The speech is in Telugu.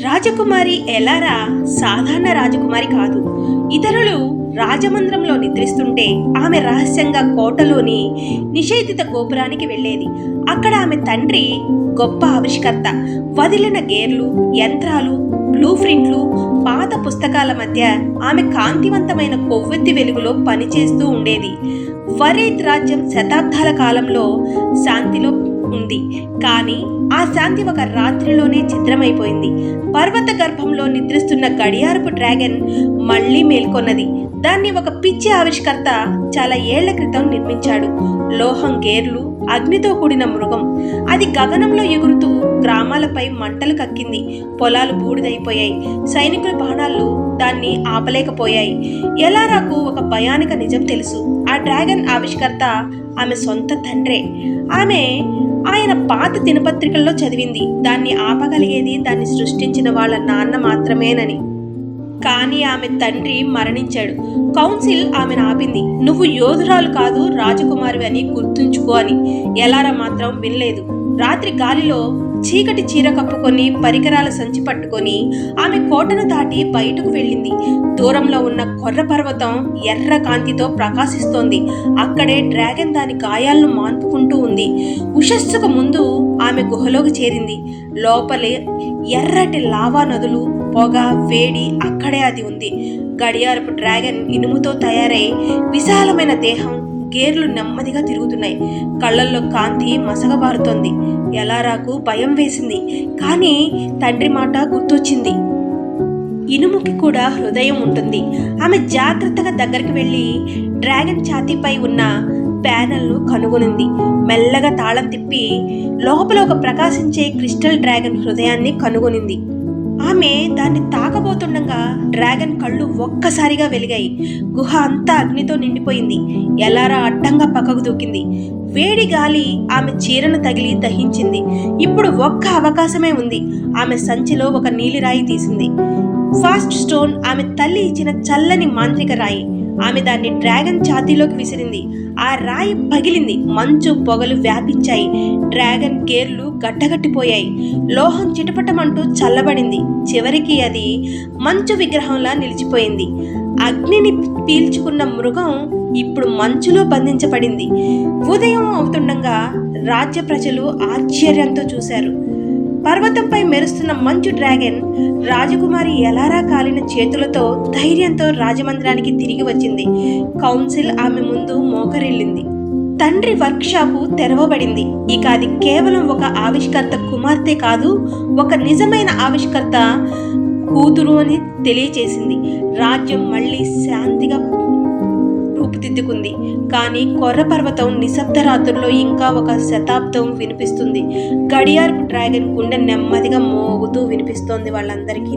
రాజకుమారి ఎలారా? సాధారణ రాజకుమారి కాదు. ఇతరులు రాజమందిరంలో నిద్రిస్తుంటే ఆమె రహస్యంగా కోటలోని నిషేధిత గోపురానికి వెళ్ళేది. అక్కడ ఆమె తండ్రి గొప్ప ఆవిష్కర్త. వదిలిన గేర్లు యంత్రాలు బ్లూ ప్రింట్లు పాత పుస్తకాల మధ్య ఆమె కాంతివంతమైన కొవ్వొత్తి వెలుగులో పనిచేస్తూ ఉండేది. వరేత్ రాజ్యం శతాబ్దాల కాలంలో శాంతిలో ఉంది. కానీ ఆ శాంతి ఒక రాత్రిలోనే చిత్రమైపోయింది పర్వత గర్భంలో నిద్రిస్తున్న గడియారపు డ్రాగన్ మళ్ళీ మేల్కొన్నది. దాన్ని ఒక పిచ్చి ఆవిష్కర్త చాలా ఏళ్ళ క్రితం నిర్మించాడు. లోహం గేర్లు అగ్నితో కూడిన మృగం. అది గగనంలో ఎగురుతూ గ్రామాలపై మంటలు కక్కింది. పొలాలు బూడిదైపోయాయి. సైనికుల బాణాలు దాన్ని ఆపలేకపోయాయి. ఎలారాకు ఒక భయానక నిజం తెలుసు. ఆ డ్రాగన్ ఆవిష్కర్త ఆమె సొంత తండ్రే. ఆమె ఆయన పాత దినపత్రికల్లో చదివింది. దాన్ని ఆపగలిగేది దాన్ని సృష్టించిన వాళ్ళ నాన్న మాత్రమేనని. కానీ ఆమె తండ్రి మరణించాడు. కౌన్సిల్ ఆమెను ఆపింది. నువ్వు యోధురాలు కాదు రాజకుమారి అని గుర్తుంచుకో అని. ఎలారా మాత్రం వినలేదు. రాత్రి గాలిలో చీకటి చీర కప్పుకొని పరికరాల సంచి పట్టుకొని ఆమె కోటను దాటి బయటకు వెళ్ళింది. దూరంలో ఉన్న కొర్ర పర్వతం ఎర్ర కాంతితో ప్రకాశిస్తోంది. అక్కడే డ్రాగన్ దాని గాయాలను మాన్పుకుంటూ ఉంది. ఉషస్సుకు ముందు ఆమె గుహలోకి చేరింది. లోపలే ఎర్రటి లావా నదులు పొగ వేడి అక్కడే అది ఉంది. గడియారపు డ్రాగన్ ఇనుముతో తయారై విశాలమైన దేహం గేర్లు నెమ్మదిగా తిరుగుతున్నాయి. కళ్ళల్లో కాంతి మసగబారుతోంది ఎలారాకు భయం వేసింది. కానీ తండ్రి మాట గుర్తొచ్చింది. ఇనుముకి కూడా హృదయం ఉంటుంది. ఆమె జాగ్రత్తగా దగ్గరికి వెళ్ళి డ్రాగన్ ఛాతీపై ఉన్న ప్యానల్ను కనుగొనింది. మెల్లగా తాళం తిప్పి లోపల ఒక ప్రకాశించే క్రిస్టల్ డ్రాగన్ హృదయాన్ని కనుగొనింది. ఆమె దాన్ని తాకబోతుండగా డ్రాగన్ కళ్ళు ఒక్కసారిగా వెలిగాయి. గుహ అంతా అగ్నితో నిండిపోయింది. ఎలారా అడ్డంగా పక్కకు దూకింది. వేడి గాలి ఆమె చీరను తగిలి దహించింది. ఇప్పుడు ఒక్క అవకాశమే ఉంది. ఆమె సంచిలో ఒక నీలిరాయి తీసింది. ఫాస్ట్ స్టోన్ ఆమె తల్లి ఇచ్చిన చల్లని మాంత్రిక రాయి. ఆమె దాన్ని డ్రాగన్ ఛాతీలోకి విసిరింది. ఆ రాయి పగిలింది. మంచు పొగలు వ్యాపించాయి. డ్రాగన్ గేర్లు గడ్డగట్టిపోయాయి. లోహం చిటపటమంటూ చల్లబడింది. చివరికి అది మంచు విగ్రహంలా నిలిచిపోయింది. అగ్నిని పీల్చుకున్న మృగం ఇప్పుడు మంచులో బంధించబడింది. ఉదయం అవుతుండగా రాజ్య ప్రజలు ఆశ్చర్యంతో చూశారు. పర్వతంపై మెరుస్తున్న మంచు డ్రాగన్ రాజకుమారి ఎలారా కాలిన చేతులతో ధైర్యంతో రాజమందిరానికి తిరిగి వచ్చింది. కౌన్సిల్ ఆమె ముందు మోకరిల్లింది. తండ్రి వర్క్షాపు తెరవబడింది. ఇక అది కేవలం ఒక ఆవిష్కర్త కుమార్తె కాదు ఒక నిజమైన ఆవిష్కర్త కూతురు అని తెలియచేసింది. రాజ్యం మళ్ళీ శాంతిగా ఊపిదిద్దుకుంది కానీ కొర్ర పర్వతం నిశ్శబ్ద రాత్రుల్లో ఇంకా ఒక శతాబ్దం వినిపిస్తుంది. గడియారపు డ్రాగన్ గుండె నెమ్మదిగా మోగుతూ వినిపిస్తోంది వాళ్ళందరికీ